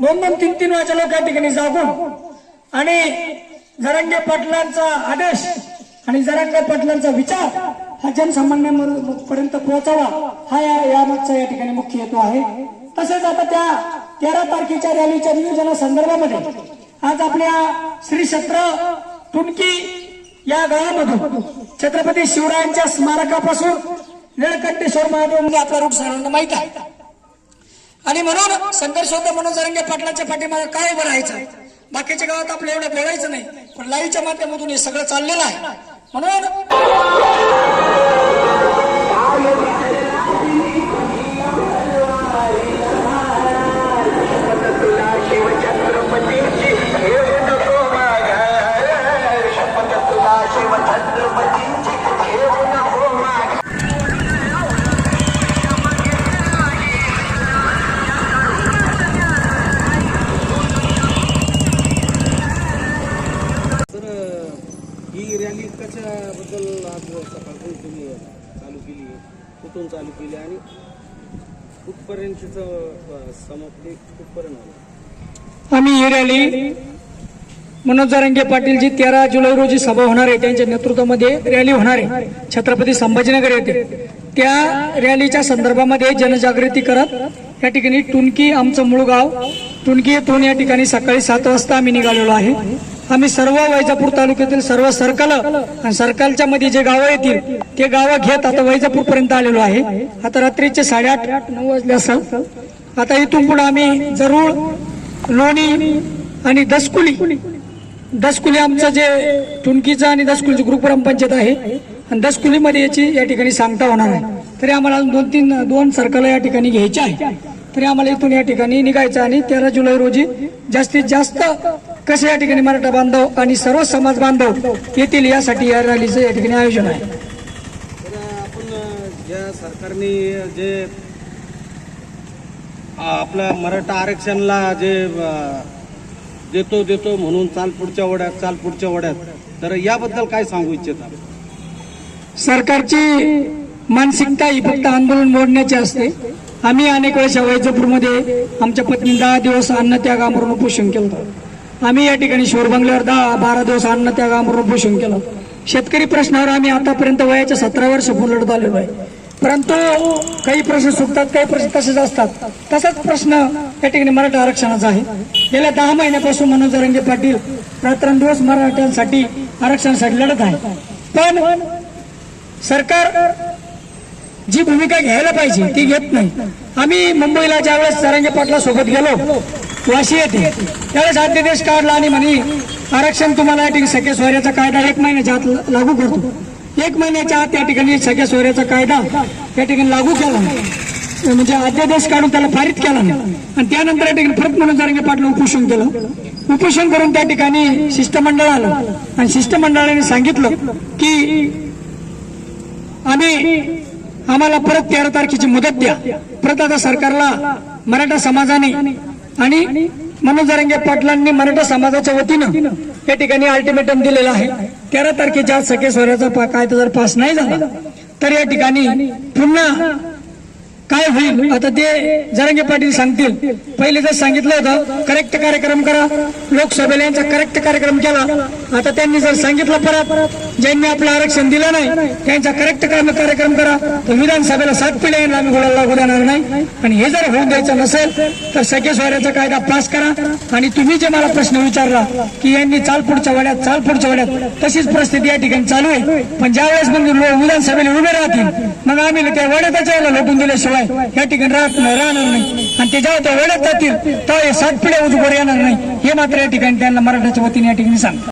दोन दोन तीन तीन वाजता लोक या ठिकाणी जागून आणि जरांगे पाटलांचा आदेश आणि जरांगे पाटलांचा विचार हा जनसामान्यांपर्यंत पोहोचावा हा या यामागचा या ठिकाणी मुख्य हेतू आहे. तसेच आता त्या तेरा तारखेच्या रॅलीच्या नियोजना संदर्भामध्ये आज आपल्या श्री क्षेत्र टुणकी या गावामधून छत्रपती शिवरायांच्या स्मारकापासून निळकंठेश्वर महादेव म्हणजे आपला रूप सर्वांना माहीत आहे. आणि म्हणून संघर्ष होता म्हणून जरंगे पाटलाच्या पाठीमागे काय उभं राहायचं? बाकीच्या गावात आपलं एवढं बोलायचं नाही. पण लाईव्हच्या माध्यमातून हे सगळं चाललेलं आहे. म्हणून कशाबद्दल आज सकाळपासून तुम्ही चालू केली कुठून चालू केली आणि कुठपर्यंतचं समाप्ती कुठपर्यंत आम्ही ही रॅली मनोज जारंगे पाटील जी तेरा जुलै रोजी सभा होणार आहे. त्यांच्या नेतृत्वामध्ये रॅली होणार आहे. छत्रपती संभाजीनगर येथे. त्या रॅलीच्या संदर्भामध्ये जनजागृती करत या ठिकाणी टुनकी आमचं मूळ गाव टुनकी येथून या ठिकाणी सकाळी सात वाजता आम्ही निघालेलो आहे. आम्ही सर्व वैजापूर तालुक्यातील सर्व सर्कल आणि सर्कलच्या मध्ये जे गावं येतील ते गावं घेत आता वैजापूर पर्यंत आलेलो आहे. आता रात्रीचे साडेआठ नऊ वाजले असेल. आता इथून पुढे आम्ही जरूर लोणी आणि दसकुली दसकुली आमचं जे ठुणकीचं आणि दसकुलीचं ग्रुप ग्रामपंचायत आहे. आणि दसकुलीमध्ये याची या ठिकाणी सांगता होणार आहे. तरी आम्हाला अजून दोन तीन दोन सर्कल या ठिकाणी घ्यायचे आहे तरी आम्हाला इथून या ठिकाणी निघायचं आणि तेरा जुलै रोजी जास्तीत जास्त कसे या ठिकाणी मराठा बांधव आणि सर्व समाज बांधव येतील यासाठी या रॅलीचं या ठिकाणी आयोजन आहे? आपण ज्या सरकारने जे आपल्या मराठा आरक्षणला जे देतो देतो म्हणून चाल पुढच्या वड्यात चाल पुढच्या वड्यात तर याबद्दल काय सांगू इच्छिता? सरकारची मानसिकता ही फक्त आंदोलन मोडण्याची असते. आम्ही अनेक वेळेस वैजापूरमध्ये आमच्या पत्नी दहा दिवस अन्न त्यागामरून उपोषण केलं होतं. आम्ही या ठिकाणी शोरबंगल्यावर दहा बारा दिवस अन्न त्या त्यागामरून उपोषण केलं. शेतकरी प्रश्नावर आम्ही आतापर्यंत वयाच्या सतरा वर्ष लढत आलेलो आहे. परंतु काही प्रश्न सुटतात काही प्रश्न तसेच असतात. तसाच प्रश्न या ठिकाणी मराठा आरक्षणाचा आहे. गेल्या दहा महिन्यापासून मनोज रंगे पाटील रात्रंदिवस मराठ्यांसाठी आरक्षणासाठी लढत आहे पण सरकार जी भूमिका घ्यायला पाहिजे ती घेत नाही. आम्ही मुंबईला ज्यावेळेस सरंगे पाटला सोबत गेलो वाशी येते त्यावेळेस अध्यादेश काढला आणि म्हणे आरक्षण तुम्हाला या ठिकाणी सख्या सोयऱ्याचा कायदा एक महिन्याच्या आत लागू करतो. एक महिन्याच्या आत या ठिकाणी सख्या सोयऱ्याचा कायदा या ठिकाणी लागू केला म्हणजे अध्यादेश काढून त्याला पारित केला नाही. आणि त्यानंतर या ठिकाणी परत म्हणून जरंगे पाटला उपोषण केलं. उपोषण करून त्या ठिकाणी शिष्टमंडळ आलं. आणि शिष्टमंडळाने सांगितलं की आम्ही आम्हाला परत तेरा तारखेची मुदत द्या. परत आता सरकारला मराठा समाजाने आणि मनोजरंगे पाटलांनी मराठा समाजाच्या वतीनं या ठिकाणी अल्टिमेटम दिलेला आहे. तेरा तारखेच्या आज सखे सोऱ्याचा पा- कायदा जर पास नाही झाला तर या ठिकाणी पुन्हा काय होईल? आता ते जरंगे पाटील सांगतील. पहिले जर सांगितलं होतं करेक्ट कार्यक्रम करा. लोकसभेला यांचा करेक्ट कार्यक्रम केला. आता त्यांनी जर सांगितलं परत ज्यांनी आपलं आरक्षण दिलं नाही त्यांचा करेक्ट कार्यक्रम करा. तर विधानसभेला सात पिढ्या यांना आम्ही घोडा लागू देणार नाही. आणि हे जर होऊन द्यायचं नसेल तर सख्या कायदा पास करा. आणि तुम्ही जे मला प्रश्न विचारला की यांनी चाल पुढच्या वड्यात चाल पुढच्या वड्यात तशीच परिस्थिती या ठिकाणी चालू आहे. पण ज्यावेळेस मग विधानसभेला उभे राहतील मग आम्ही त्या वड्यातच यायला लोटून दिल्याशिवाय या ठिकाणी राहत राहणार नाही. आणि ते जेव्हा त्या वड्यात जातील तेव्हा सातपिढ्या सात पिढ्या येणार नाही. हे मात्र या ठिकाणी त्यांना मराठाच्या वतीने या ठिकाणी सांगतात.